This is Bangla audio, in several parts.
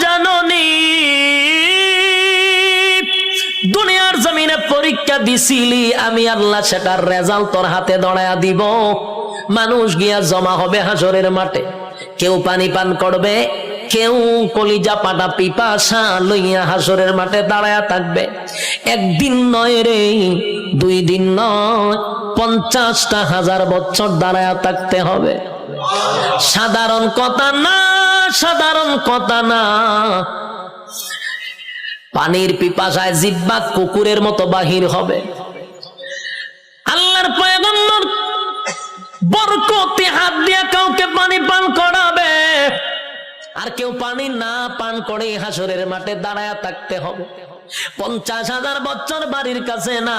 জাননি। দুনিয়ার জমিনে পরীক্ষা দিছিলি, আমি আল্লাহ সেটার রেজাল্ট তোর হাতে দড়ায়া দিব। মানুষ গিয়া জমা হবে মাঠে। কেউ পানি পান করবে, কেউ কলিজা পাটা পিপাসা লইয়া হাসরের মাঠে দাঁড়ায়া থাকবে। একদিন নয় রে, দুই দিন নয়, পঞ্চাশটা হাজার বছর দাঁড়ায়া থাকতে হবে। সাধারণ কথা না, সাধারণ কথা না। পানির পিপাসায় জিব্বা কুকুরের মতো বাহির হবে। আল্লাহর পয়গম্বর বরকতে হাত দিয়ে কাউকে পানি পান করাবে। আর কেউ পানি না পান করে হাসরের মাঠে দাঁড়ায় থাকতে হবে। পঞ্চাশ হাজার বছর বাড়ির কাছে না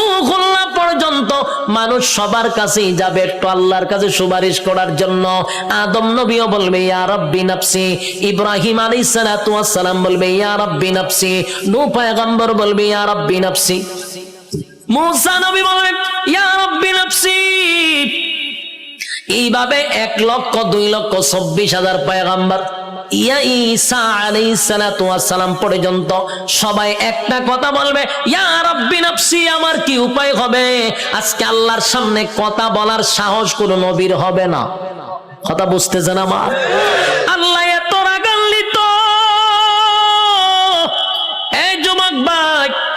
মানুষ সবার কাছেই যাবে একটু আল্লাহর কাছে সুপারিশ করার জন্য। আদম নবীও বলবে, ইয়া রব্বি নাফসি। ইব্রাহিম আলাইহিস সালাতু ওয়াস সালাম বলবে, ইয়া রব্বি নাফসি। নূহ পয়গম্বর বলবে, ইয়া রব্বি নাফসি। মুসা নবী বলবে, ইয়া রব্বি নাফসি। এইভাবে এক লক্ষ, দুই লক্ষ, চব্বিশ হাজার পয়গাম্বার ইয়া ঈসা আলাইহিস সালাতু সালাম পর্যন্ত সবাই একটা কথা বলবে, ইয়া রাব্বি নাফসি, আমার কি উপায় হবে? আজকে আল্লাহর সামনে কথা বলার সাহস কোনো নবীর হবে না। কথা বুঝতেছেন আমার?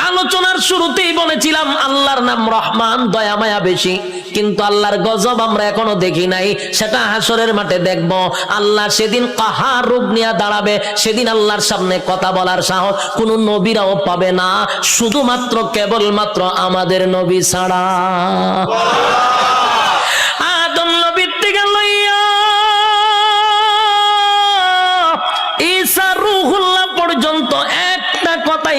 আলোচনার শুরুতেই বলেছিলাম, আল্লাহর নাম রহমান, দয়া, মায়া বেশি। কিন্তু আল্লাহর গজব আমরা এখনও দেখি নাই। সেটা হাসরের মাঠে দেখব। আল্লাহ সেদিন কাহার রূপ নিয়ে দাঁড়াবে? সেদিন আল্লাহর সামনে কথা বলার সাহস কোন নবীরাও পাবে না। শুধুমাত্র কেবলমাত্র আমাদের নবী ছাড়া।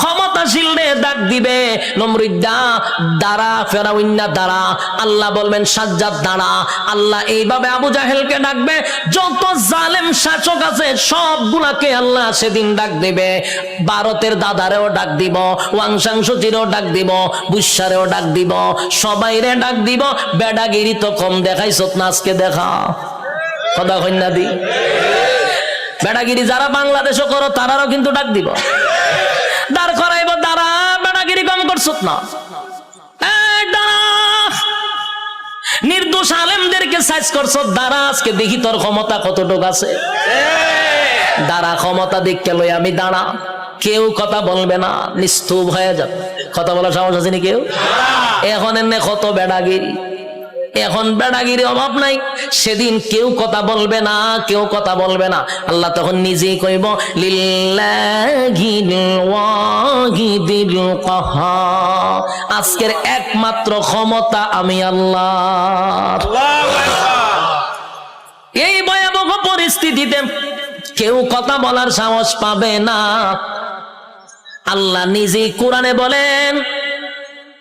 ক্ষমতাশীল রে ডাক দিবে। নমরুদ্দা, দাঁড়া ফেরাউন্না দাঁড়া। আল্লাহ বলবেন, সাজ্জাদ, দাঁড়া। আল্লাহ এইভাবে আবু জাহেলকে ডাকবে, যত জালেম শাসক আছে, সবগুলাকে আল্লাহ সেদিন ডাক দিবে। ভারতের দাদারেও ডাক দিব ওয়াংশাংশচিরেও ডাক দিব বুসারেও ডাক দিব। সবাইরে ডাক দিব, বেডাগিরি তো কম দেখাইছ না আজকে দেখা। কথা কন্যা দি? বেড়াগিরি যারা বাংলাদেশও করো, তারারও কিন্তু ডাক দিব। দাঁড় করাইব, দাঁড়া, বেড়াগিরি কম করছত না। নির্দোষ আলেমদেরকে সাইজ করছ দাঁড়া, আজকে দেখি তোর ক্ষমতা কতটুকু আছে। দাঁড়া, ক্ষমতা দেখতে লই আমি দাঁড়া। কেউ কথা বলবে না, নিস্তুপ হয়ে যাবে। কথা বলার সাহস আছে নি কেউ? এখন এনে কত বেড়াগিরি। এখন বেড়াগিরি অভাব নাই। সেদিন কেউ কথা বলবে না, কেউ কথা বলবে না। আল্লাহ তখন নিজেই কইব লিল্লাহিল ওয়াহিদিল কাহার। আজকের একমাত্র ক্ষমতা আমি আল্লাহ এই ভয়াবহ পরিস্থিতিতে কেউ কথা বলার সাহস পাবে না। আল্লাহ নিজেই কোরআনে বলেন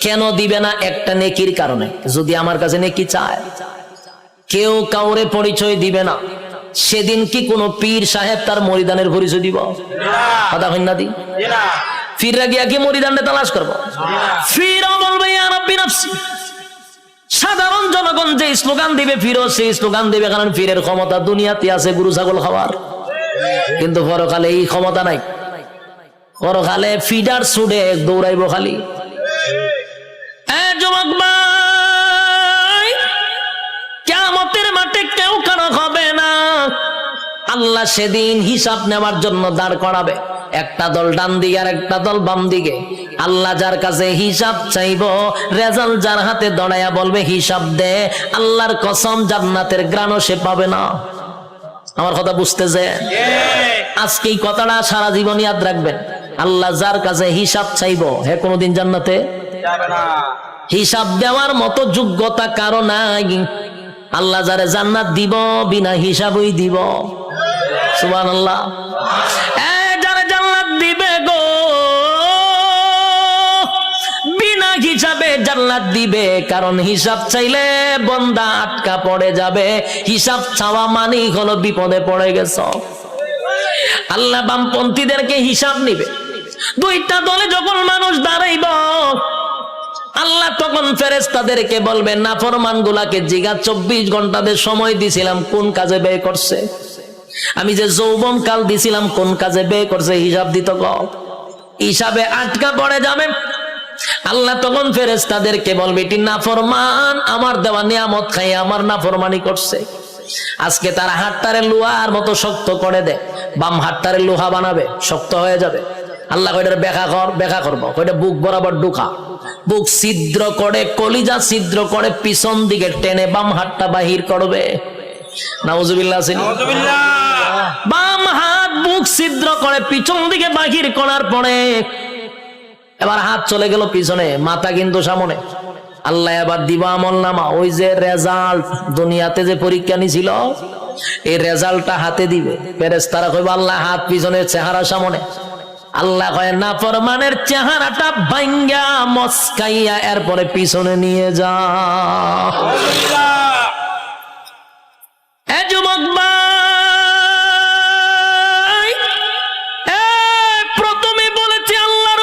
কেন দিবে না একটা নেকির কারণে? যদি আমার কাছে নেকি চায়। কেউ কাউরে পরিচয় দিবে না। সেদিন কি কোনো পীর সাহেব তার মরিদানের পরিচয় দিব? কথা হইন দি। ফিররা গিয়া কি মরিদানটা তালাশ করব? ফিরও বলবে সাধারণ জনগণ যে স্লোগান দিবে ফিরো, সেই স্লোগান দিবে কারণ ফিরের ক্ষমতা দুনিয়াতে আছে গরু, ছাগল খাওয়ার। কিন্তু পরকালে এই ক্ষমতা নাই। পরকালে ফিডার সুডে দৌড়াইব খালি। কেমতের মাঠে কেউ কারও হবে না। আল্লাহ সেদিন হিসাব নেওয়ার জন্য দাঁড় করাবে। একটা দল ডান দিকে আর একটা দল বাম দিকে। আল্লাহ যার কাছে হিসাব চাইব, রেজাল্ট যার হাতে দড়াইয়া বলবে, হিসাব দে। আল্লাহর কসম, জান্নাতের গ্রাণও সে পাবে না। আমার কথা বুঝতেছে? আজকে এই কথাটা সারা জীবন ইয়াদ রাখবেন। আল্লাহ যার কাছে হিসাব চাইব, হে কোনোদিন জান্নাতে? যাবে না। হিসাব দেওয়ার মতো যোগ্যতা কারও নাই। আল্লাহ যারে জান্নাত দিব, বিনা হিসাবই দিব। সুবান আল্লাহ দিবে হিসাবে জান্নাত দিবে। কারণ হিসাব চাইলে বন্দা আটকা পড়ে যাবে। হিসাব চাওয়া মানেই হলো বিপদে পড়ে গেছ। আল্লাহ বামপন্থীদেরকে হিসাব নিবে। দুইটা দলে যখন মানুষ দাঁড়াইব আল্লাহ তখন ফেরেস তাদেরকে বলবেন না ফরমান গুলাকে জিগা চব্বিশ ঘন্টাদের সময় দিছিলাম, কোন কাজে ব্যয় করছে? আমি যে যৌবন কাল দিছিলাম, কোন কাজে ব্যয় করছে? হিসাব দিত হিসাবে আটকা পড়ে যাবে। আল্লাহ তখন ফেরেস তাদেরকে বলবে, এটি নাফরমান, আমার দেওয়া নিয়ামত খাই আমার নাফরমানি করছে। আজকে তারা হাতটারে লোহার মতো শক্ত করে দেয় বাম হাতটারে লোহা বানাবে, শক্ত হয়ে যাবে। আল্লাহ কয়টার ব্যাখ্যা কর ব্যাখ্যা করব কয়টা বুক বরাবর ঢুকা। বুক ছিদ্র করে কলিজা ছিদ্র করে পিছন দিকে টেনে বাম হাতটা বাহির করবে। নাউজুবিল্লাহ বাম হাত বুক ছিদ্র করে পিছন দিকে বাহির করার পরে এবার হাত চলে গেল পিছনে মাথা কিন্তু সামনে। আল্লাহ এবার দিবা আমল নামা। ওই যে রেজাল্ট দুনিয়াতে যে পরীক্ষা নিছিল এই রেজাল্টটা হাতে দিবে। পেরেস তারা কইব আল্লাহ হাত পিছনে চেহারা সামনে। আল্লাহ কয় না ফরমানের চেহারাটা ভাঙ্গা মস্কাইয়া এরপরে পিছনে নিয়ে যা। প্রথমে বলেছি আল্লাহর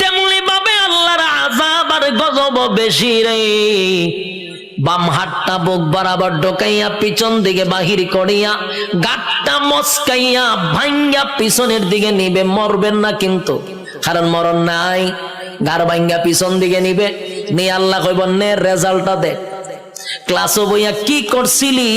তেমনি ভাবে আল্লাহর বেশি রে। বাম হাতটা বুক বরাবর ঢোকাইয়া পিছন দিকে বাহির করিয়া, গাটটা মস্কাইয়া ভাঙ্গা পিছনের দিকে নিবে। মরবেন না কিন্তু, কারণ মরণ নাই। গার ভাঙ্গা পিছন দিকে নিবে। নিয়ে আল্লাহ কইব, নে, রেজাল্টটা দে। ক্লাসও বইয়া কি করছিলি?